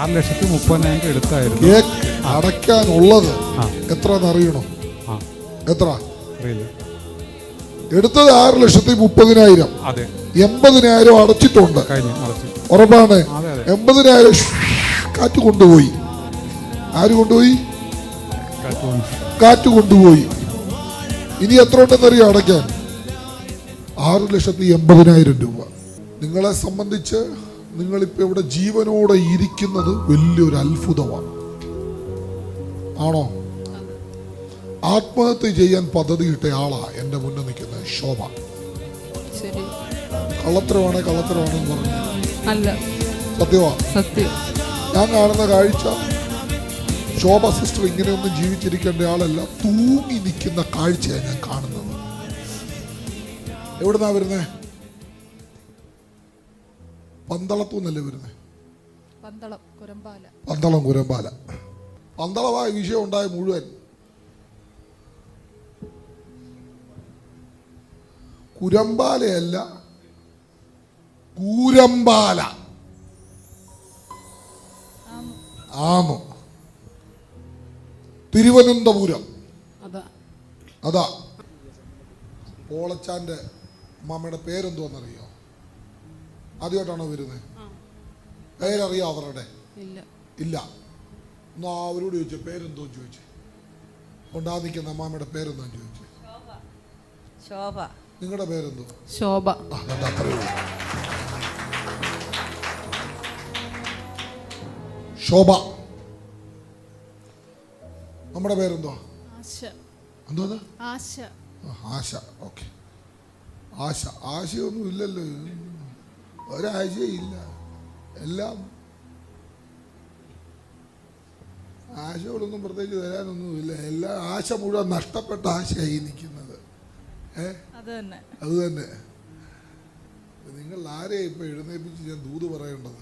ആറ് ലക്ഷത്തി മുപ്പതിനായിരം എടുത്തായിരുന്നു. കേക്ക് അടയ്ക്കാനുള്ളത്. എത്ര അറിയണോ? എത്ര? അറിയില്ല. എടുത്തത് ആറ് ലക്ഷത്തി മുപ്പതിനായിരം. അതെ. എൺപതിനായിരം അടച്ചിട്ടുണ്ട്. ഉറപ്പാണ്? എൺപതിനായിരം കാറ്റ് കൊണ്ടുപോയി. ആര് കൊണ്ടുപോയി? കാറ്റ് കാറ്റ് കൊണ്ടുപോയി. ഇനി എത്ര ഉണ്ടെന്നറിയോ അടയ്ക്കാൻ? ആറ് ലക്ഷത്തി എൺപതിനായിരം രൂപ. നിങ്ങളെ സംബന്ധിച്ച് നിങ്ങളിപ്പോ ഇവിടെ ജീവനോടെ ഇരിക്കുന്നത് വലിയൊരു അത്ഭുതമാണ്. ആണോ? ആത്മഹത്യ ചെയ്യാൻ പദ്ധതി പദ്ധതിയിട്ട ആളാ എന്റെ മുന്നിൽ നിൽക്കുന്നത് ശോഭ. കള്ളത്തരമാണ് കള്ളത്തരമാണേ കള്ളത്തരമാണെന്ന് പറഞ്ഞു. അല്ല. സത്യമാ? സത്യം. ഞാൻ കാണുന്ന കാഴ്ച ശോഭ സിസ്റ്റർ ഇങ്ങനെയൊന്നും ജീവിച്ചിരിക്കേണ്ട ആളല്ല തൂങ്ങി നിൽക്കുന്ന കാഴ്ചയാണ് ഞാൻ കാണുന്നത്. എവിടുന്നാ വരുന്നേ? പന്തളത്തു നിന്നല്ലേ വരുന്നേ? പന്തളം കുരമ്പാല. പന്തളം കുരമ്പാല. പന്തളമായ വിഷയം ഉണ്ടായ മുഴുവൻ. കുരമ്പാലയല്ല കൂരമ്പാല ആമോ. തിരുവനന്തപുരം. അതാ. പോളച്ചാന്റെ മാമയുടെ പേരെന്തോന്നറിയോ? ആദ്യമായിട്ടാണോ വരുന്നത് പേരറിയോ അവരുടെ. ഇല്ല. എന്നാ അവരോട് ചോദിച്ചു പേരെന്തോ ചോദിച്ചു? കൊണ്ടാ നിൽക്കുന്ന അമ്മാമ്മയുടെ പേരെന്തോ ചോദിച്ചു? ശോഭ. നിങ്ങളുടെ പേരെന്തോ? ശോഭ. ശോഭ. നമ്മുടെ പേരെന്തോ ആശ. എന്തോ ആശ. ഓക്കെ. ആശ. ആശയൊന്നും ഇല്ലല്ലോ. ഒരാശയില്ല എല്ലാം ആശകളൊന്നും പ്രത്യേകിച്ച് തരാനൊന്നുമില്ല എല്ലാ ആശ മുഴുവൻ നഷ്ടപ്പെട്ട ആശയായി നിൽക്കുന്നത്. ഏ? അത് തന്നെ. നിങ്ങൾ ആരെയും ഇപ്പൊ എഴുന്നേൽപ്പിച്ച് ഞാൻ ദൂത് പറയേണ്ടത്?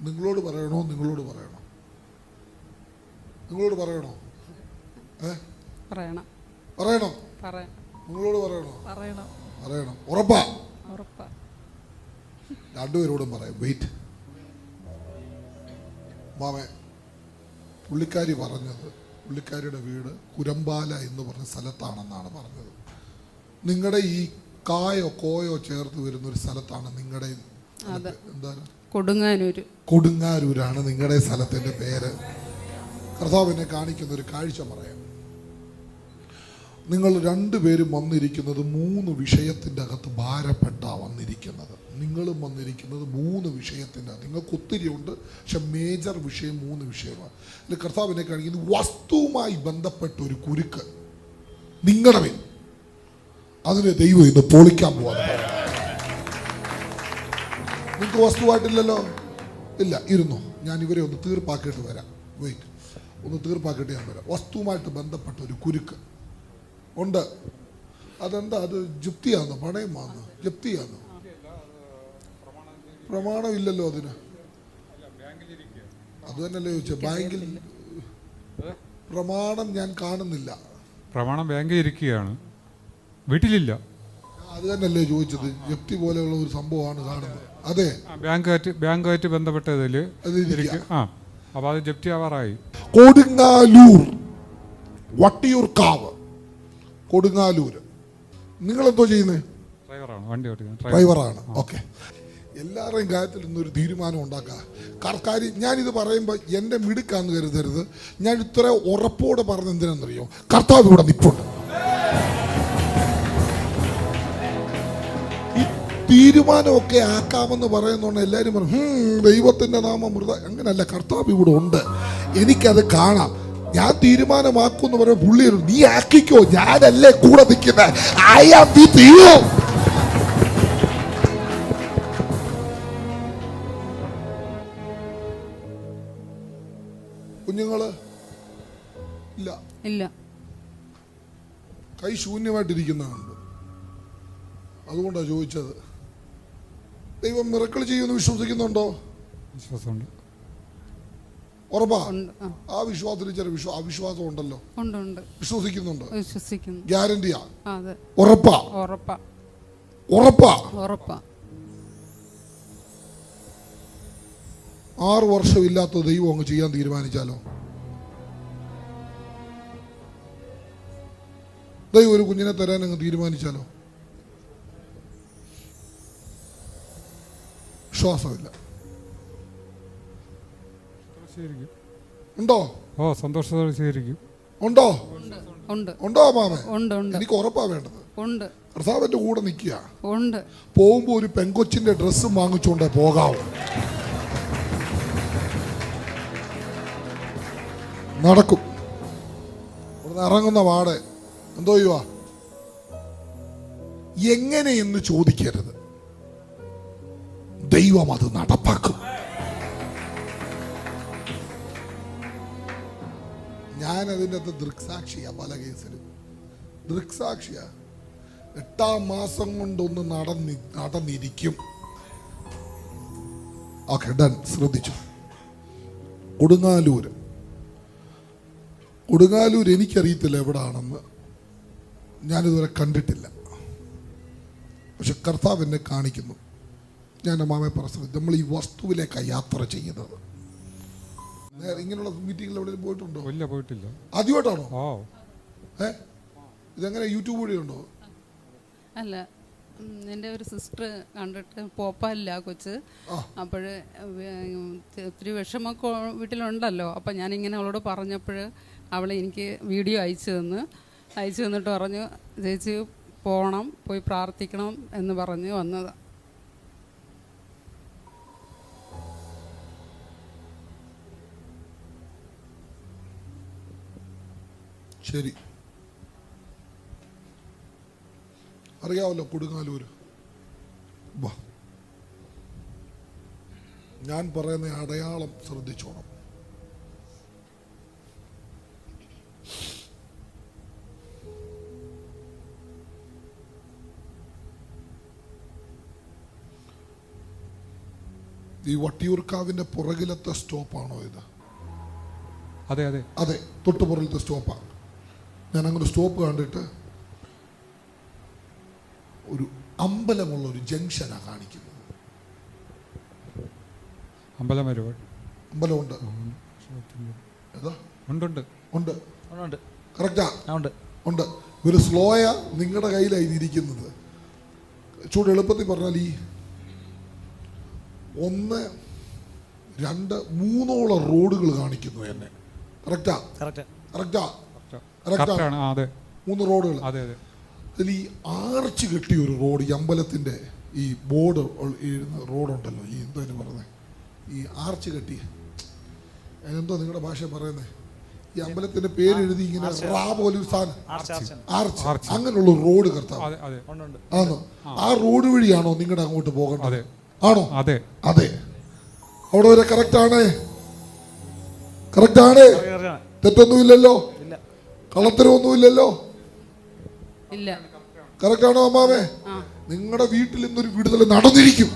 നിങ്ങളോട് പറയണോ? നിങ്ങളോട് പറയണോ? നിങ്ങളോട് പറയണോ? ഏ? പറയണം. പറയണോ. പറയാം നിങ്ങളോട് പറയണോ? പറയണം. പറയണം. ഉറപ്പാ. ഉറപ്പാ. രണ്ടുപേരോടും പറയാം വെയിറ്റ് മാമേ പുള്ളിക്കാരി പറഞ്ഞത് പുള്ളിക്കാരിയുടെ വീട് കുരമ്പാല എന്ന് പറഞ്ഞ സ്ഥലത്താണെന്നാണ് പറഞ്ഞത്. നിങ്ങളുടെ ഈ കായോ കോയോ ചേർത്ത് വരുന്ന ഒരു സ്ഥലത്താണ് നിങ്ങളുടെ അതെ. എന്താണ്? കൊടുങ്ങാനൂര്. കൊടുങ്ങാരൂരാണ് നിങ്ങളുടെ സ്ഥലത്തിന്റെ പേര്. കർത്താവിനെ കാണിക്കുന്ന ഒരു കാഴ്ച പറയാം. നിങ്ങൾ രണ്ടുപേരും വന്നിരിക്കുന്നത് മൂന്ന് വിഷയത്തിന്റെ അകത്ത് ഭാരപ്പെട്ടാണ് വന്നിരിക്കുന്നത്. നിങ്ങളും വന്നിരിക്കുന്നത് മൂന്ന് വിഷയത്തിന്റെ അകത്ത്. നിങ്ങൾക്ക് ഒത്തിരി ഉണ്ട് പക്ഷെ മേജർ വിഷയം മൂന്ന് വിഷയമാണ്. അതിൽ കർത്താവിനെ കാണിക്കുന്നത് വസ്തുവുമായി ബന്ധപ്പെട്ട ഒരു കുരുക്ക്. നിങ്ങളുടെ മേൽ. അതിനെ ദൈവം ഇന്ന് പൊളിക്കാൻ പോവാ നിങ്ങൾക്ക് വസ്തുവായിട്ടില്ലല്ലോ? ഇല്ല ഇരുന്നു. ഞാൻ ഇവരെ ഒന്ന് തീർപ്പാക്കിയിട്ട് വരാം. വെയിറ്റ് ഒന്ന് തീർപ്പാക്കിയിട്ട് ഞാൻ വരാം. വസ്തുവുമായിട്ട് ബന്ധപ്പെട്ട ഒരു കുരുക്ക്. ഉണ്ട്. അതെന്താ? അത് ജുപ്തിയാന്ന്? പണയമാന്ന്? ജപ്തിയാന്ന്? പ്രമാണം ഇല്ലല്ലോ അതിന്. അത് തന്നെയല്ലേ ചോദിച്ചത് ബാങ്കിൽ പ്രമാണം ഞാൻ കാണുന്നില്ല. പ്രമാണം ബാങ്കിൽ ഇരിക്കുകയാണ്. വീട്ടിലില്ല. അത് തന്നെയല്ലേ ചോദിച്ചത്? ജപ്തി പോലെയുള്ള ഒരു സംഭവമാണ് കാണുന്നത്. അതെ. ബാങ്കായിട്ട് ബാങ്കുമായിട്ട് ബന്ധപ്പെട്ടതിൽ ആ അപ്പോൾ അത് ജപ്തി ആവാറായി കൊടുങ്ങാലൂർ വട്ടിയൂർക്കാവ്. കൊടുങ്ങാലൂർ നിങ്ങൾ എന്തോ ചെയ്യുന്നത് ഡ്രൈവറാണ് ഓക്കെ. എല്ലാവരുടെയും കാര്യത്തിൽ ഇന്നൊരു തീരുമാനം ഉണ്ടാക്കുക. കാര്യം ഞാനിത് പറയുമ്പോൾ എന്റെ മിടുക്കാന്ന് കരുതരുത്. ഞാൻ ഇത്ര ഉറപ്പോടെ പറഞ്ഞ എന്തിനാണെന്നറിയോ? കർത്താവ് ഇവിടെ നിപ്പുണ്ട്. തീരുമാനമൊക്കെ ആക്കാമെന്ന് പറയുന്നതുകൊണ്ട് എല്ലാവരും പറയും ദൈവത്തിന്റെ ദൈവത്തിന്റെ നാമം മൃത അങ്ങനല്ല കർത്താവ് ഇവിടെ ഉണ്ട്. എനിക്കത് കാണാം. ഞാൻ തീരുമാനമാക്കും എന്ന് പറയുമ്പോൾ പുള്ളി ഒരു, നീ ആക്കിക്കോ ഞാനല്ലേ കൂടെ നിൽക്കുന്നത് ഐ ആം വിത്ത് യു കുഞ്ഞുങ്ങൾ ഇല്ല. ഇല്ല. കൈ ശൂന്യമായിട്ടിരിക്കുന്നതുണ്ട് അതുകൊണ്ടാണ് ചോദിച്ചത്. ദൈവം മിറക്കൾ ചെയ്യുമെന്ന് വിശ്വസിക്കുന്നുണ്ടോ? വിശ്വാസമുണ്ട്. ഉറപ്പാ? ആ. വിശ്വാസത്തിൽ ചില വിശ്വാ അവിശ്വാസം ഉണ്ടല്ലോ ഉണ്ട് ഉണ്ട്. വിശ്വസിക്കുന്നുണ്ട്. വിശ്വസിക്കുന്നു. ഗ്യാരണ്ടിയാ. ഉറപ്പാ. ഉറപ്പാ. ഉറപ്പാ. ഉറപ്പാ. ആറ് വർഷമില്ലാത്ത ദൈവം അങ്ങ് ചെയ്യാൻ തീരുമാനിച്ചാലോ? ദൈവം ഒരു കുഞ്ഞിനെ തരാൻ അങ്ങ് തീരുമാനിച്ചാലോ? വിശ്വാസമില്ല. സ്വീകരിക്കും ഉണ്ടോ? ഓ സന്തോഷത്തോടെ സ്വീകരിക്കും ഉണ്ടോ? ഉണ്ട്. ഉണ്ടോ മാമേ ഉണ്ട് ഉണ്ട്. എനിക്ക് ഉറപ്പാ വേണ്ടത്. ഉണ്ട്. കർത്താവിന്റെ കൂടെ നിൽക്കുക. ഉണ്ട്. പോകുമ്പോ ഒരു പെങ്കൊച്ചിന്റെ ഡ്രസ് വാങ്ങിച്ചോണ്ടേ പോകാവൂ. നടക്കും. ഇവിടുന്ന് ഇറങ്ങുന്ന വാട്. എന്തോ ചെയ്യുവാ? എങ്ങനെയെന്ന് ചോദിക്കരുത്. ദൈവം അത് നടപ്പാക്കും. ഞാൻ അതിന്റെ അകത്ത് ദൃക്സാക്ഷിയാ പല കേസിലും. ദൃക്സാക്ഷിയാ. എട്ടാം മാസം കൊണ്ടൊന്ന് നടന്നി നടന്നിരിക്കും. ഓക്കെ ഡൺ ശ്രദ്ധിച്ചു. കൊടുങ്ങാലൂർ കൊടുങ്ങാലൂർ എനിക്കറിയത്തില്ല എവിടാണെന്ന്. ഞാനിതുവരെ കണ്ടിട്ടില്ല. പക്ഷെ കർത്താവ് എന്നെ കാണിക്കുന്നു. ഞാൻ മാമയെ പറഞ്ഞു നമ്മൾ ഈ വസ്തുവിലേക്കാണ് യാത്ര ചെയ്യുന്നത്. ഇങ്ങനെയുള്ള മീറ്റിംഗിൽ എവിടെയും പോയിട്ടുണ്ടോ? ഇല്ല പോയിട്ടില്ല. ആദ്യമായിട്ടാണോ? ഏ? ഇതെങ്ങനെ യൂട്യൂബ് വഴി ഉണ്ടോ അല്ല എന്റെ എന്റെ ഒരു സിസ്റ്റർ കണ്ടിട്ട് പോപ്പല്ല കൊച്ച്. അപ്പോഴ് അപ്പോൾ ഒത്തിരി വിഷമൊക്കെ വീട്ടിലുണ്ടല്ലോ. അപ്പം ഞാനിങ്ങനെ അവളോട് പറഞ്ഞപ്പോൾ അവളെ എനിക്ക് വീഡിയോ അയച്ചു തന്ന്. അയച്ചു തന്നിട്ട് പറഞ്ഞു ചേച്ചി പോകണം പോയി പ്രാർത്ഥിക്കണം എന്ന് പറഞ്ഞ് വന്നത്. ശരി. അറിയാവല്ലോ കൊടുങ്ങാലൂര്. വാ. ഞാൻ പറയുന്ന അടയാളം ശ്രദ്ധിച്ചോണം. ഈ വട്ടിയൂർക്കാവിന്റെ പുറകിലത്തെ സ്റ്റോപ്പാണോ ഇത്? അതെ അതെ. അതെ തൊട്ടുപുറകിലത്തെ സ്റ്റോപ്പാണ് ഞാൻ അങ്ങനെ സ്റ്റോപ്പ് കണ്ടിട്ട് ഒരു അമ്പലമുള്ള ഒരു ജംഗ്ഷനാണ് കാണിക്കുന്നത്. അമ്പലം അമ്പലമുണ്ട്. ഉണ്ട്. ഉണ്ട് ഉണ്ട്. കറക്റ്റാ? ഉണ്ട്. ഉണ്ട്. ഒരു സ്ലോയ നിങ്ങളുടെ കയ്യിലായി ഇരിക്കുന്നത്. ചൂട് എളുപ്പത്തിൽ പറഞ്ഞാൽ ഈ ഒന്ന് രണ്ട് മൂന്നോളം റോഡുകൾ കാണിക്കുന്നു എന്നെ. കറക്റ്റ്? കറക്റ്റാ. കറക്റ്റാ? കറക്റ്റാണ്. ആ അതെ. മൂന്ന് റോഡുകൾ അതെ അതെ. അതിൽ ഈ ആർച്ച് കെട്ടിയ ഒരു റോഡ് ഈ അമ്പലത്തിന്റെ ഈ ബോർഡ് എഴുതുന്ന റോഡുണ്ടല്ലോ ഈ എന്തോ പറയുന്നത് ഈ ആർച്ച് കെട്ടിയ. എന്തോ നിങ്ങളുടെ ഭാഷ പറയുന്നത് ഈ അമ്പലത്തിന്റെ പേര് എഴുതി ഇങ്ങനെ റാ പോലെ ഒരു സാധനം. ആർച്ച്. അങ്ങനെയുള്ള റോഡ് കർത്താവ്. ആണോ? ആ. റോഡ് വഴിയാണോ നിങ്ങളുടെ അങ്ങോട്ട് പോകേണ്ടത്. ആണോ? അതെ. അതെ. അവിടെ വരെ കറക്റ്റ് ആണ്? കറക്റ്റ് ആണ്? തെറ്റൊന്നുമില്ലല്ലോ? കള്ളത്തരമൊന്നുമില്ലല്ലോ? ഇല്ല. കറക്റ്റ് ആണോ അമ്മാവേ നിങ്ങളുടെ വീട്ടിൽ ഇന്നൊരു വിടുതൽ നടന്നിരിക്കും.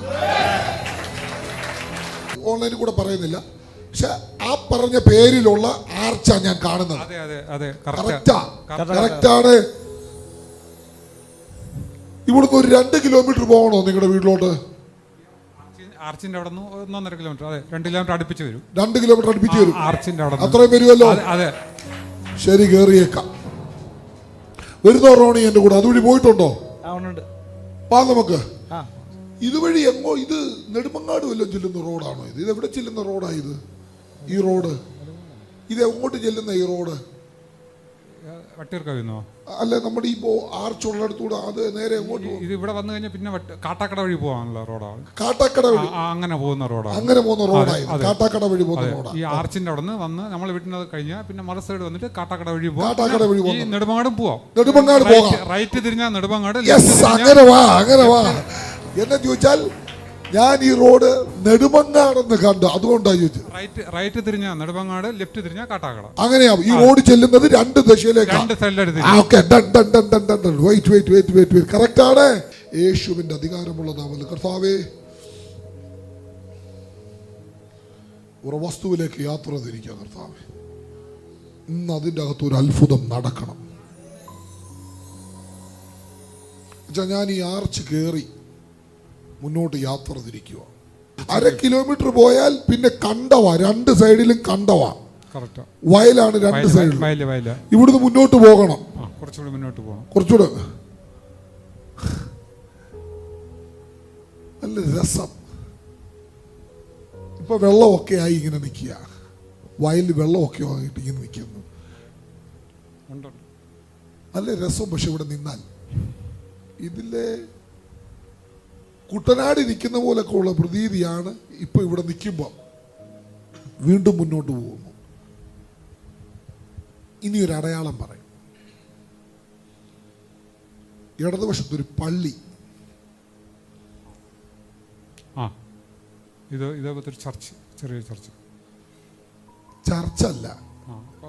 ഓൺലൈനിൽ കൂടെ പറയുന്നില്ല. പക്ഷെ ആ പറഞ്ഞ പേരിലുള്ള ആർച്ച ഞാൻ കാണുന്നത്. കറക്റ്റാണ്. ഇവിടുന്ന് ഒരു രണ്ട് കിലോമീറ്റർ പോകണോ നിങ്ങളുടെ വീട്ടിലോട്ട്? ആർച്ചിന്റെ അവിടെ നിന്ന് ഒന്നൊന്നര കിലോമീറ്റർ. അതെ രണ്ട് കിലോമീറ്റർ അടുപ്പിച്ച് വരും. രണ്ട് കിലോമീറ്റർ അടുപ്പിച്ച് വരും. ആർച്ചിന്റെ അവിടെ അത്രയും വരുമല്ലോ? അതെ. ശരി കേറിയേക്കാം. വരുന്നോ റോണി എന്റെ കൂടെ? അതുവഴി പോയിട്ടുണ്ടോ? പാ നമുക്ക്. ഇതുവഴി എങ്ങോ ഇത് നെടുമങ്ങാട് വല്ലതും ചെല്ലുന്ന റോഡാണോ ഇത്? ഇത് എവിടെ ചെല്ലുന്ന റോഡാ ഇത്? ഈ റോഡ്? ഇത് എങ്ങോട്ട് ചെല്ലുന്ന ഈ റോഡ്? വട്ടിയൂർക്കാവിന്നോ? അല്ല നമ്മുടെ ഈ ആർച്ചുള്ള അടുത്തൂടെ അത് നേരെ എങ്ങോട്ട് പോകും. ഇത് ഇവിടെ വന്നു കഴിഞ്ഞാൽ പിന്നെ കാട്ടാക്കട വഴി പോകാനുള്ള റോഡാണ് കാട്ടാക്കട വഴി. അങ്ങനെ പോകുന്ന റോഡാണ് അങ്ങനെ പോകുന്ന റോഡായി കാട്ടാക്കട വഴി പോകുന്ന റോഡാ. ഈ ആർച്ചിന്റെ അവിടെ നിന്ന് വന്ന് നമ്മൾ വീട്ടിനത് കഴിഞ്ഞാൽ പിന്നെ മറ സൈഡ് വന്നിട്ട് കാട്ടാക്കട വഴി പോകും കാട്ടാക്കട വഴി ഈ നെടുമങ്ങാട് പോവാം. നെടുമങ്ങാട് പോകാം. റൈറ്റ് തിരിഞ്ഞാൽ നെടുമങ്ങാട് അങ്ങനെ വാ അങ്ങനെ വാ. എന്നെ ചോദിച്ചാൽ ഞാൻ ഈ റോഡ് നെടുമങ്ങാടെന്ന് കണ്ടു. അതുകൊണ്ടാണ് ചോദിച്ചത്. റൈറ്റ് റൈറ്റ് തിരിഞ്ഞ നെടുമങ്ങാട് ലെഫ്റ്റ് തിരിഞ്ഞാ കാട്ടാക്കട. അങ്ങനെയാ ഈ റോഡ് ചെല്ലുന്നത് രണ്ട് ദശയിലേക്കാണ് രണ്ട് സൈഡിലെടുത്ത് wait wait wait wait. Correct ആണ്. യേശുവിന്റെ അധികാരമുള്ള നാമത്തിൽ കർത്താവേ. ഒരു വസ്തുവിലേക്ക് യാത്ര തിരിക്കുക കർത്താവേ. ഇന്ന് അതിന്റെ അകത്ത് ഒരു അത്ഭുതം നടക്കണം. എന്നുവെച്ചാൽ ഞാൻ ഈ ആർച്ച് കയറി മുന്നോട്ട് യാത്ര തിരിക്കുക. അര കിലോമീറ്റർ പോയാൽ പിന്നെ കണ്ടവ രണ്ട് സൈഡിലും കണ്ടവ. വയലാണ് രണ്ട് സൈഡിലും. ഇവിടുന്ന് മുന്നോട്ട് പോകണം. കുറച്ചുകൂടി മുന്നോട്ട് പോകണം കുറച്ചുകൂടെ. നല്ല രസം. ഇപ്പൊ വെള്ളമൊക്കെ ആയി ഇങ്ങനെ നിൽക്കുക. വയലിൽ വെള്ളമൊക്കെ ആയിട്ട് ഇങ്ങനെ നിൽക്കുന്നു. നല്ല രസം പക്ഷെ ഇവിടെ നിന്നാൽ. ഇതിലെ കുട്ടനാടി ഇരിക്കുന്ന പോലൊക്കെ ഉള്ള പ്രതീതിയാണ് ഇപ്പൊ ഇവിടെ നിൽക്കുമ്പോൾ വീണ്ടും മുന്നോട്ട് പോകുന്നു. ഇനി ഒരു അടയാളം പറയും. ഇടതുവശത്തൊരു പള്ളി. ആ ഇത് ഇതേപോലത്തെ ഒരു ചർച്ച് ചെറിയ ചർച്ച്. ചർച്ചല്ല.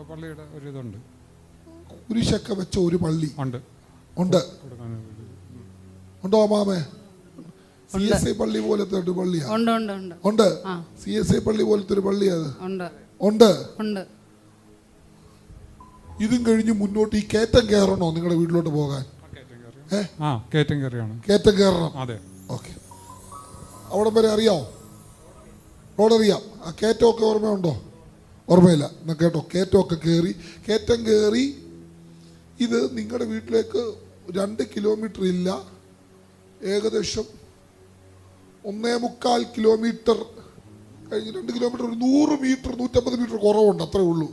പള്ളിയുടെ ഒരു ഇതുണ്ട് കുരിശൊക്കെ വെച്ച ഒരു പള്ളി. ഉണ്ട്. ഉണ്ട്. ഉണ്ടോ മാമേ? സി എസ് ഐ പള്ളി പോലത്തെ ഒരു പള്ളിയാ? ഉണ്ട് ഉണ്ട് ഉണ്ട്. ഉണ്ട്. സി എസ് ഐ പള്ളി പോലത്തെ ഒരു പള്ളിയാ അത്? ഉണ്ട്. ഉണ്ട്? ഉണ്ട്. ഇതും കഴിഞ്ഞ് മുന്നോട്ട് ഈ കയറ്റം കയറണോ നിങ്ങളുടെ വീട്ടിലോട്ട് പോകാൻ? കയറ്റം കയറിയാണ്. കയറ്റം കയറണം? അതെ. ഓക്കെ. അവിടെ വരെ അറിയാമോ റോഡ് അറിയാം. ആ കയറ്റമൊക്കെ ഓർമ്മയുണ്ടോ? ഓർമ്മയില്ല. എന്നാ കേട്ടോ കയറ്റമൊക്കെ കയറി കയറ്റം കയറി ഇത് നിങ്ങളുടെ വീട്ടിലേക്ക് രണ്ട് കിലോമീറ്റർ ഇല്ല. ഏകദേശം ഒന്നേ മുക്കാൽ കിലോമീറ്റർ കഴിഞ്ഞ് രണ്ട് കിലോമീറ്റർ ഒരു നൂറ് മീറ്റർ നൂറ്റമ്പത് മീറ്റർ കുറവുണ്ട് അത്രേ ഉള്ളൂ.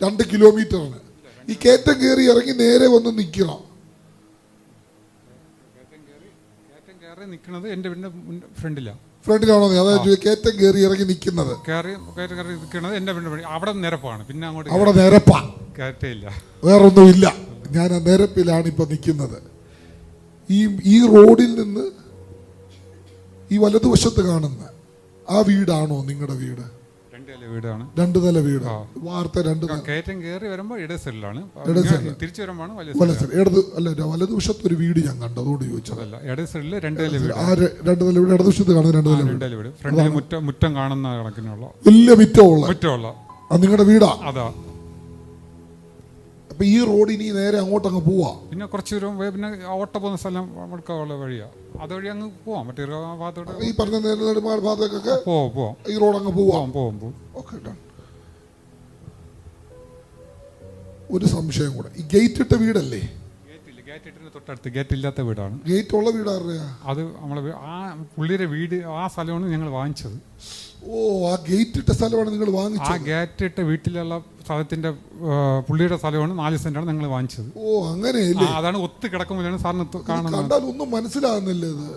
രണ്ട് കിലോമീറ്ററിന് ഈ കയറ്റം കയറി ഇറങ്ങി നേരെ വന്ന് നിൽക്കണം കയറ്റം കയറി നിൽക്കുന്നത് എന്റെ വീടിന്റെ ഫ്രണ്ടിലാണ് അതായത് കയറ്റം കയറി ഇറങ്ങി നിൽക്കുന്നത് കയറി കയറ്റം കയറി നിൽക്കുന്നത് എന്റെ വീടിന്റെ ഫ്രണ്ട് അവിടെ നിരപ്പാണ് പിന്നെ അങ്ങോട്ട് അവിടെ നിരപ്പാ. കയറ്റയില്ല. വേറൊന്നുമില്ല. ഞാൻ ആ നിരപ്പിലാണ് ഇപ്പൊ നിൽക്കുന്നത് ഈ ഈ റോഡിൽ നിന്ന് ഈ വലതുവശത്ത് കാണുന്ന ആ വീടാണോ നിങ്ങളുടെ വീട്? രണ്ട് നില വീടാണ്. രണ്ട് നില വീട്. വാർത്ത രണ്ട് കയറ്റം കയറി വരുമ്പോൾ ഇട സെല്ലാണ്. തിരിച്ചു വരുമ്പോൾ ഇടത് അല്ല വലതുവശത്ത് ഒരു വീട് ഞാൻ കണ്ടു. അതുകൊണ്ട് ചോദിച്ചത്. അതല്ല ഇട രണ്ട് നില വീട് ആ രണ്ട് നില വീട്? ഇടതുവശത്ത് കാണുന്ന രണ്ട് നില വീട്. നില വീട്. ഫ്രണ്ടിൽ മുറ്റം മുറ്റം കാണുന്ന കണക്കിനുള്ള. വലിയ മുറ്റമുള്ള. മുറ്റമുള്ള. നിങ്ങളുടെ വീടാ? അതാ. അപ്പൊ ഈ റോഡ് ഇനി നേരെ അങ്ങോട്ട് അങ്ങ് പോവാ. പിന്നെ കുറച്ച് ദൂരം പോയി പിന്നെ ഓട്ട പോകുന്ന സ്ഥലം മുടക്കമുള്ള വഴിയാ. അതുവഴി അങ്ങ് പോവാം. മറ്റേ ഭാഗത്തോട്ട് ഈ പറഞ്ഞ നെടുമാർ ഭാഗത്തേക്കൊക്കെ പോവാം പോവാം. ഈ റോഡ് അങ്ങ് പോവാ. പോവാം പോവാം ഓക്കെ ഒരു സംശയം കൂടെ. ഈ ഗേറ്റ് ഇട്ട വീടല്ലേ തൊട്ടടുത്ത്. ഗേറ്റ് ഇല്ലാത്ത വീടാണ്. ഗേറ്റ് ഉള്ള വീടാ അത് നമ്മളെ ആ പുള്ളിയുടെ വീട് ആ സ്ഥലമാണ് ഞങ്ങൾ വാങ്ങിച്ചത്. ഓ ആ ഗേറ്റ് ഇട്ട സ്ഥലമാണ് നിങ്ങൾ ആ വാങ്ങിച്ചത്. ഗേറ്റ് ഇട്ട വീട്ടിലുള്ള സ്ഥലത്തിന്റെ പുള്ളിയുടെ സ്ഥലമാണ് നാല് സെന്റാണ് ഞങ്ങൾ വാങ്ങിച്ചത്. ഓ അങ്ങനെയല്ലേ? ആ, അതാണ് ഒത്ത് കിടക്കുമ്പോഴാണ് സാറിന് ത- കാണുന്നത്. കണ്ടാൽ ഒന്നും മനസ്സിലാകുന്നില്ല ഇത്.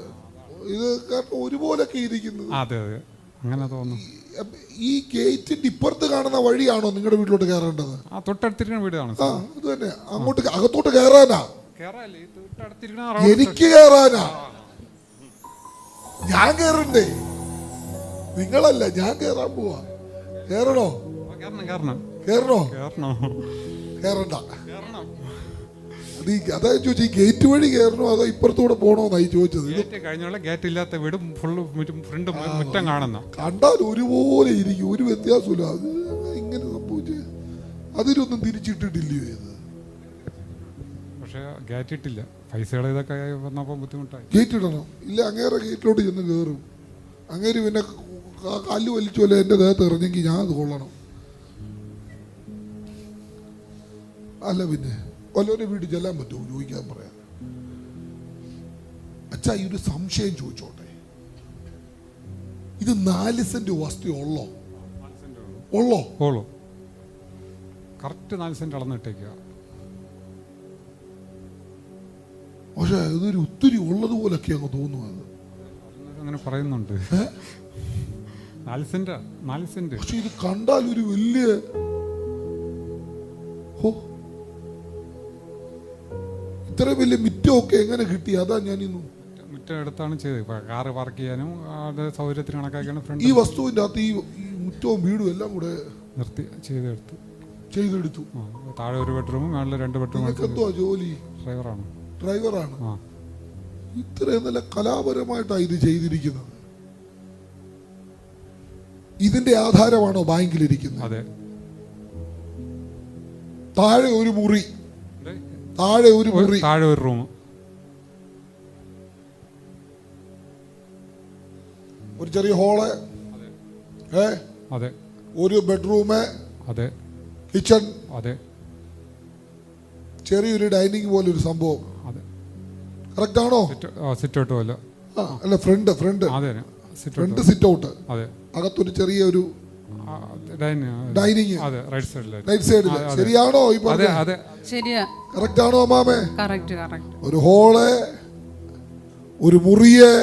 ഇത് കാരണം ഒരുപോലൊക്കെ ഇരിക്കുന്നത്. ആ, അതെ അതെ. അങ്ങനെ തോന്നുന്നു ഈ- അപ്പൊ ഈ ഗേറ്റിന്റെ ഇപ്പുറത്ത് കാണുന്ന വഴിയാണോ നിങ്ങളുടെ വീട്ടിലോട്ട് കയറേണ്ടത്? ആ തൊട്ടടുത്തിരിക്കുന്ന വീടാണ് ആ അത് തന്നെ. അങ്ങോട്ട് അകത്തോട്ട് കയറാനാ? കേറാല്ലേ ഈ തൊട്ടടുത്തിരിക്കുന്ന റോഡ് എനിക്ക് കയറാനാ? ഞാൻ കയറണ്ടേ? നിങ്ങളല്ല ഞാൻ കേറാൻ പോവാ. കേറണോ? കേറണോ കേറണ്ട കേറണം? കയറണോ കേറണം. കയറണ്ട അത് ചോദിച്ചു ഗേറ്റ് വഴി കയറണോ അതോ ഇപ്പുറത്തൂടെ പോണോന്നായി ചോദിച്ചത്? ഇത് ഗേറ്റ് കഴിഞ്ഞുള്ള ഗേറ്റ് ഇല്ലാത്ത വീട് ഫുള്ള് ഫ്രണ്ട് മുറ്റം കാണുന്ന. കണ്ടാൽ ഒരുപോലെ ഇരിക്കും. ഒരു വ്യത്യാസമില്ല അത് ഇങ്ങനെ സംഭവിച്ചു? അതിലൊന്നും തിരിച്ചിട്ടിട്ടില്ലയോ ഇത്? പക്ഷെ ഗേറ്റ് ഇട്ടില്ല. പൈസയുടെ ഇതൊക്കെ വന്നപ്പോൾ ബുദ്ധിമുട്ടായി. ഗേറ്റ് ഇടണം. ഇല്ല അങ്ങേറെ ഗേറ്റിലോട്ട് ചെന്ന് കയറും അങ്ങേര് പിന്നെ കല്ല് വലിച്ചു എന്റെ എന്റെ ദേഹത്ത് എറിഞ്ഞെങ്കിൽ ഞാൻ അത് കൊള്ളണം. അല്ല പിന്നെ വല്ലവരുടെ വീട്ടിൽ ചെല്ലാൻ പറ്റുമോ? ചോദിക്കാൻ പറയാം. അച്ഛാ ഈ ഒരു സംശയം ചോദിച്ചോട്ടെ. ഇത് നാല് സെന്റ് വസ്തു ഉള്ളോ? ഉള്ളോ? ഉള്ളോ. കറക്റ്റ് നാല് സെന്റ് അളന്നിട്ടേക്കുക പക്ഷെ ഇതൊരു ഒത്തിരി ഉള്ളത് അങ്ങ് തോന്നുന്നത്. അങ്ങനെ പറയുന്നുണ്ട്. നാല് സെന്റ് നാല് സെന്റ്. പക്ഷെ ഇത് കണ്ടാൽ ഒരു വലിയ ഹോ. ഇത്രയും വലിയ മിറ്റമൊക്കെ എങ്ങനെ കിട്ടി? അതാ ഞാൻ ഇന്ന് മുറ്റം എടുത്താണ് ചെയ്തത്. കാറ് പാർക്ക് ചെയ്യാനും അത് സൗകര്യത്തിന് കണക്കാക്കിയാണ് ഫ്രണ്ട് ഈ വസ്തുവിന്റെ അകത്ത് ഈ മുറ്റവും വീടും എല്ലാം കൂടെ നിർത്തി ചെയ്തെടുത്തു. ചെയ്തെടുത്തു. താഴെ ഒരു ബെഡ്റൂമും മേളിൽ രണ്ട് ബെഡ്റൂം നിങ്ങൾക്ക് എന്തുവാ ജോലി? ഡ്രൈവറാണ് ഡ്രൈവറാണ് ഇത്രയും നല്ല കലാപരമായിട്ടാണ് ഇത് ചെയ്തിരിക്കുന്നത്. ഇതിന്റെ ആധാരമാണോ ബാങ്കിലിരിക്കുന്നത് അതെ. താഴെ ഒരു മുറി. താഴെ ഒരു മുറി. താഴെ ഒരു റൂം. ഒരു ചെറിയ ഹോൾ. ഏ? അതെ. ഒരു ബെഡ്റൂം അതെ. കിച്ചൺ. അതെ. ചെറിയൊരു ഡൈനിങ് പോലെ ഒരു സംഭവം. അതെ. കറക്റ്റ് ആണോ? സിറ്റ് ഔട്ട് പോലെ. അല്ല ഫ്രണ്ട് ഫ്രണ്ട്. അതെ സിറ്റ് ഫ്രണ്ട് സിറ്റ് ഔട്ട്. അതെ. അകത്തൊരു ചെറിയ ഒരു ഡൈനിങ് ഡൈനിങ്. അതെ റൈറ്റ് സൈഡിലായിട്ട് റൈറ്റ് സൈഡിൽ. ശരിയാണോ ഈ അതെ അതെ. ശരിയാ. കറക്റ്റ് ആണോ മാമേ കറക്റ്റ് കറക്റ്റ് ഒരു ഹോൾ ഒരു മുറിയെ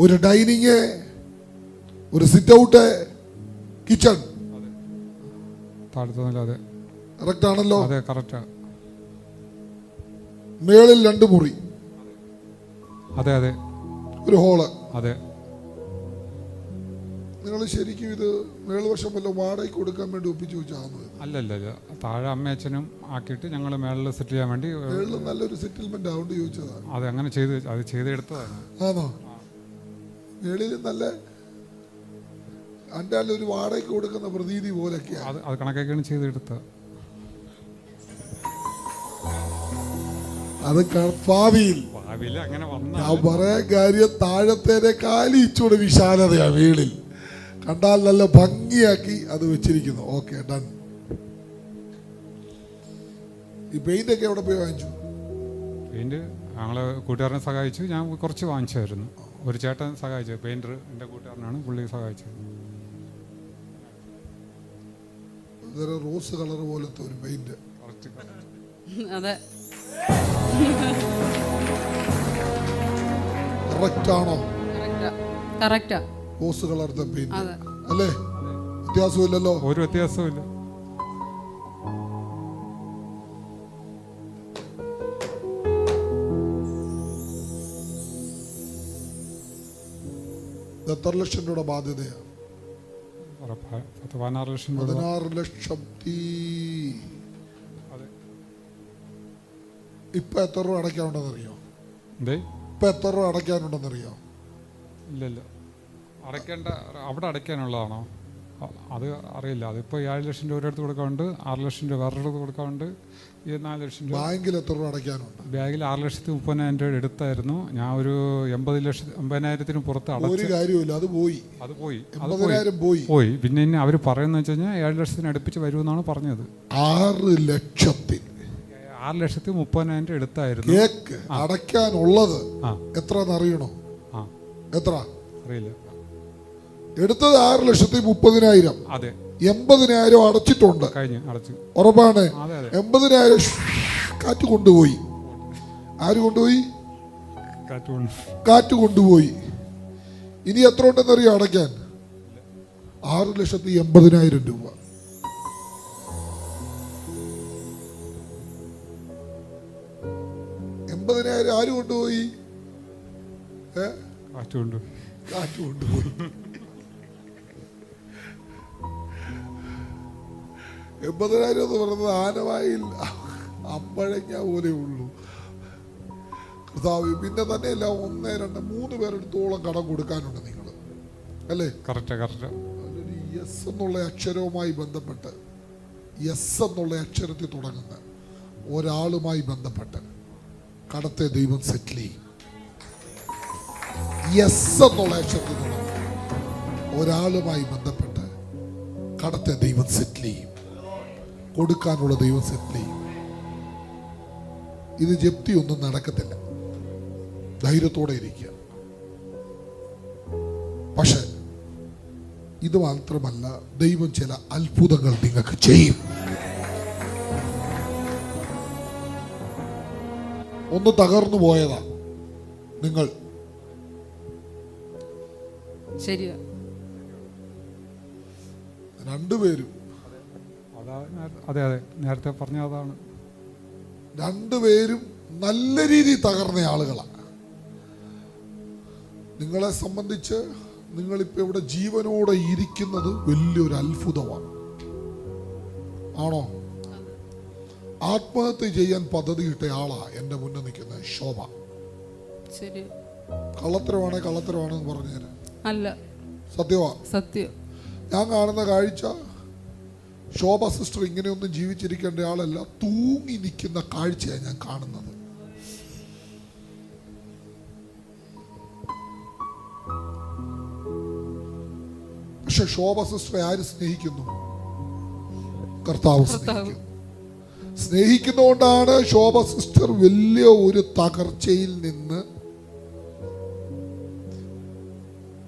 ഒരു ഡൈനിങ് ഒരു സിറ്റ് ഔട്ട് കിച്ചൺ താഴത്തെ അതെ. കറക്റ്റ് ആണല്ലോ. അതെ കറക്റ്റാ മേളിൽ രണ്ട് മുറി. അതെ അതെ. ഒരു ഹോൾ അതെ. നിങ്ങൾ ശരിക്കും ഇത് മേൽവശം വല്ല വാടകയ്ക്ക് കൊടുക്കാൻ വേണ്ടി ഒപ്പിച്ചു വെച്ചാണ് അല്ലല്ല അല്ല അല്ല താഴെ അമ്മയച്ഛനും ആക്കിയിട്ട് ഞങ്ങൾ മേളിൽ സെറ്റിൽ ചെയ്യാൻ വേണ്ടി മേളിൽ നല്ലൊരു സെറ്റിൽമെന്റ് ആവുണ്ട് ചോദിച്ചതാണ്. അത് അങ്ങനെ ചെയ്ത് അത് ചെയ്തെടുത്തതാണ്. ആണോ? മേളിൽ നല്ല എന്റെ ഒരു വാടകയ്ക്ക് കൊടുക്കുന്ന പ്രതീതി പോലൊക്കെയാണ് അത് അത് കണക്കാക്കിയാണ് ചെയ്തെടുത്തത്. അത് ഭാവിയിൽ. അങ്ങനെ ഞാൻ പറയാൻ കാര്യം താഴത്തേനെ കാലി ഇച്ചൂടെ വിശാലതയാ വീളിൽ കണ്ടാൽ നല്ല ഭംഗിയാക്കി അത് വെച്ചിരിക്കുന്നു. ഓക്കെ ഡൺ ഈ പെയിന്റ് ഒക്കെ എവിടെ പോയി വാങ്ങിച്ചു? പെയിന്റ് ഞങ്ങളെ കൂട്ടുകാരനെ സഹായിച്ചു. ഞാൻ കുറച്ച് വാങ്ങിച്ചായിരുന്നു. ഒരു ചേട്ടൻ സഹായിച്ചു. പെയിന്റർ എന്റെ കൂട്ടുകാരനാണ് പുള്ളി സഹായിച്ചത് റോസ് കളർ പോലത്തെ ഒരു പെയിന്റ്. അതെ. കറക്റ്റ് ആണോ? കറക്റ്റാ റോസ് പെയിന്റ് അല്ലേ? വ്യത്യാസമില്ലല്ലോ. ഒരു വ്യത്യാസമില്ല എത്ര ലക്ഷം രൂപ ബാധ്യതയാണ്? പതിനാറ് ലക്ഷം പതിനാറ് ലക്ഷം തീ ഇപ്പൊ എത്ര രൂപ അടയ്ക്കാനുണ്ടെന്നറിയോ? ഇപ്പൊ എത്ര രൂപ അടയ്ക്കാനുണ്ടെന്നറിയോ? ഇല്ല ഇല്ല. അടയ്ക്കേണ്ട അവിടെ അടയ്ക്കാനുള്ളതാണോ? അത് അറിയില്ല. അതിപ്പോൾ ഏഴ് ലക്ഷം രൂപ ഒരിടത്ത് കൊടുക്കാറുണ്ട് ആറ് ലക്ഷം രൂപ വേറെ അടുത്ത് കൊടുക്കാറുണ്ട് ഈ നാല് ലക്ഷം രൂപ ബാങ്കിൽ എത്ര രൂപ അടയ്ക്കാനുണ്ട്? ബാങ്കിൽ ആറ് ലക്ഷത്തി മുപ്പതിനായിരം രൂപ എടുത്തായിരുന്നു ഞാൻ ഒരു എൺപത് ലക്ഷത്തി എൺപതിനായിരത്തിന് പുറത്ത് ഒരു കാര്യമില്ല അത് പോയി. അത് പോയി. അത് പോയി. പോയി. പിന്നെ ഇനി അവർ പറയുന്നത് വെച്ച് കഴിഞ്ഞാൽ ഏഴ് ലക്ഷത്തിന് അടുപ്പിച്ച് വരുമെന്നാണ് പറഞ്ഞത്. ആറ് ലക്ഷത്തിൽ ആറ് ലക്ഷത്തി മുപ്പതിനായിരം രൂപ എടുത്തായിരുന്നു അടയ്ക്കാനുള്ളത് ആ. എത്രന്ന് അറിയണോ? എത്ര? അറിയില്ല. എടുത്തത് ആറ് ലക്ഷത്തി മുപ്പതിനായിരം. അതെ. എൺപതിനായിരം അടച്ചിട്ടുണ്ട്. ഉറപ്പാണ്. എൺപതിനായിരം കാറ്റ് കൊണ്ടുപോയി. ആര് കൊണ്ടുപോയി? കാറ്റ് കൊണ്ട്. കാറ്റ് കൊണ്ടുപോയി. ഇനി എത്ര ഉണ്ടെന്നറിയോ അടയ്ക്കാൻ? ആറ് ലക്ഷത്തി എൺപതിനായിരം രൂപ. എൺപതിനായിരം ആര് കൊണ്ടുപോയി? കാറ്റ് കൊണ്ടുപോയി. എൺപതിനായിരം എന്ന് പറയുന്നത് ആനവായിൽ. അമ്പഴങ്ങ പോലെ ഉള്ളൂ. കർത്താവ് പിന്നെ തന്നെയല്ല ഒന്ന് രണ്ട് മൂന്ന് പേരെടുത്തോളം കടം കൊടുക്കാനുണ്ട് നിങ്ങൾ അല്ലേ? Correct correct. യെസ് എന്നുള്ള അക്ഷരവുമായി ബന്ധപ്പെട്ട് യെസ് എന്നുള്ള അക്ഷരത്തിൽ തുടങ്ങുന്ന ഒരാളുമായി ബന്ധപ്പെട്ട് കടത്തെ ദൈവം സെറ്റിൽ ചെയ്യും. യെസ് എന്നുള്ള അക്ഷരത്തിൽ തുടങ്ങുന്ന ഒരാളുമായി ബന്ധപ്പെട്ട് കടത്തെ ദൈവം സെറ്റിൽ ചെയ്യും. കൊടുക്കാനുള്ള ദൈവം സെറ്റ് ചെയ്യും ഇത് ജപ്തി ഒന്നും നടക്കത്തില്ല. ധൈര്യത്തോടെ ഇരിക്കുക. പക്ഷെ ഇത് മാത്രമല്ല ദൈവം ചില അത്ഭുതങ്ങൾ നിങ്ങൾക്ക് ചെയ്യും. ഒന്ന് തകർന്നു പോയതാ. നിങ്ങൾ. ശരിയാ. രണ്ടുപേരും അതാ അതെ അതെ നേരത്തെ പറഞ്ഞ അതാണ്. രണ്ടുപേരും നല്ല രീതി തകർന്ന ആളുകളാണ് നിങ്ങളെ സംബന്ധിച്ച് നിങ്ങളിപ്പോൾ ഇവിടെ ജീവനോടെ ഇരിക്കുന്നത് വലിയൊരു അത്ഭുതമാണ്. ആണോ? ആത്മഹത്യ ചെയ്യാൻ പദ്ധതിയിട്ട ആളാ എന്റെ മുന്നിൽ നിൽക്കുന്ന ശോഭ. കള്ളത്തരമാണ് കള്ളത്തരമാണ് കള്ളത്തരമാണെന്ന് പറഞ്ഞു അല്ല. സത്യമാ? സത്യം. ഞാൻ കാണുന്ന കാഴ്ച ശോഭ സിസ്റ്റർ ഇങ്ങനെയൊന്നും ജീവിച്ചിരിക്കേണ്ട ആളല്ല. തൂങ്ങി നിൽക്കുന്ന കാഴ്ചയാണ് ഞാൻ കാണുന്നത്. പക്ഷെ ശോഭ സിസ്റ്റർ ആര് സ്നേഹിക്കുന്നു? കർത്താവ് സ്നേഹിക്കുന്നു. സ്നേഹിക്കുന്നതുകൊണ്ടാണ് ശോഭ സിസ്റ്റർ വലിയ ഒരു തകർച്ചയിൽ നിന്ന്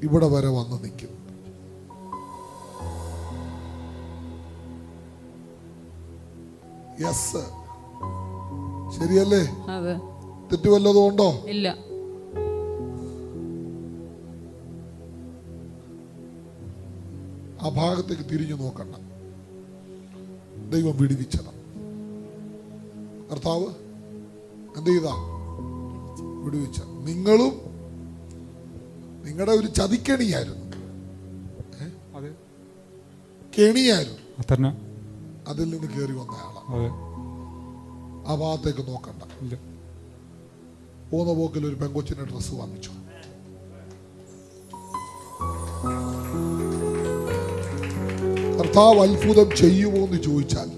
ഇവിടെ വരെ വന്ന് നിൽക്കും യെസ് ശരിയല്ലേ? അതെ. തെറ്റ് വല്ലതും ഉണ്ടോ? ഇല്ല. ആ ഭാഗത്തേക്ക് തിരിഞ്ഞു നോക്കണ്ട. ദൈവം വിടുവിച്ചതാണ് കർത്താവ് എന്ത് ചെയ്താ? വിടുവിച്ച. നിങ്ങളും നിങ്ങളുടെ ഒരു ചതിക്കണിയായിരുന്നു. അതെ. കെണിയായിരുന്നു. അതിൽ നിന്ന് കയറി വന്നയാളാണ് ആ ഭാഗത്തേക്ക് നോക്കണ്ട. പോകുന്ന പോക്കിൽ ഒരു പെങ്കൊച്ചിന്റെ ഡ്രസ്സ് വാങ്ങിച്ചു. കർത്താവ് അത്ഭുതം ചെയ്യുമോ എന്ന് ചോദിച്ചാൽ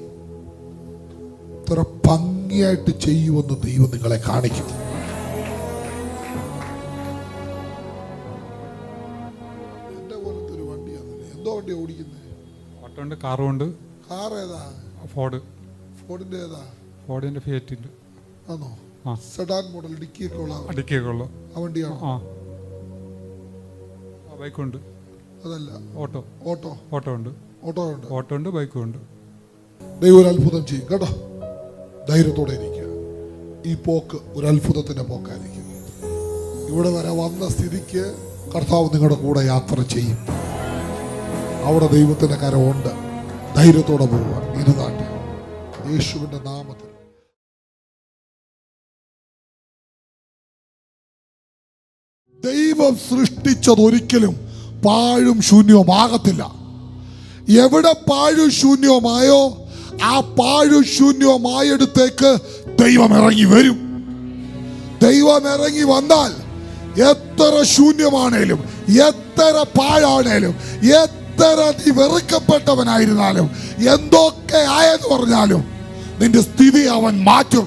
ഇത്ര ഭംഗിയായിട്ട് ചെയ്യുമെന്ന് ദൈവം നിങ്ങളെ കാണിക്കും. എന്റെ പോലത്തെ ഒരു വണ്ടിയാണ് എന്തോ വണ്ടി ഓടിക്കുന്നത് ഓട്ടോ ഉണ്ട് കാറും ഉണ്ട് കാർ ഏതാ ഫോർഡ് ഫോർഡിന്റെ ഏതാ ഫോർഡിന്റെ ഫിയറ്റിന്റെ ആണോ സെഡാൻ മോഡൽ ഡിക്കിയൊക്കെ ഉള്ള അടിക്കൊക്കെ ഉള്ളു. ആ വണ്ടിയാണോ? ആ. ആ ബൈക്കുണ്ട്. അതല്ല. ഓട്ടോ. ഓട്ടോ. ഓട്ടോ ഉണ്ട്. ഓട്ടോ ഉണ്ട് ഓട്ടോ ഉണ്ട് ബൈക്കും ഉണ്ട്. ദൈവം ഒരു അത്ഭുതം ചെയ്യും. കേട്ടോ? ധൈര്യത്തോടെ ഇരിക്കുക. ഈ പോക്ക് ഒരു അത്ഭുതത്തിന്റെ പോക്കായിരിക്കും. ഇവിടെ വരെ വന്ന സ്ഥിതിക്ക് കർത്താവ് നിങ്ങളുടെ കൂടെ യാത്ര ചെയ്യും. അവിടെ ദൈവത്തിന്റെ കരമുണ്ട് ധൈര്യത്തോടെ പോവുക. ഇരുതാട്ടെ യേശുവിന്റെ നാമത്തിൽ. ദൈവം സൃഷ്ടിച്ചത് ഒരിക്കലും പാഴും ശൂന്യവുമാകത്തില്ല എവിടെ പാഴും ശൂന്യവുമായോ ആ പാഴും ശൂന്യവുമായടുത്തേക്ക് ദൈവം ഇറങ്ങി വരും. ദൈവം ഇറങ്ങി വന്നാൽ എത്ര ശൂന്യമാണേലും എത്ര പാഴാണേലും എത്ര നീ വെറുക്കപ്പെട്ടവനായിരുന്നാലും എന്തൊക്കെ ആയെന്ന് പറഞ്ഞാലും നിന്റെ സ്ഥിതി അവൻ മാറ്റും.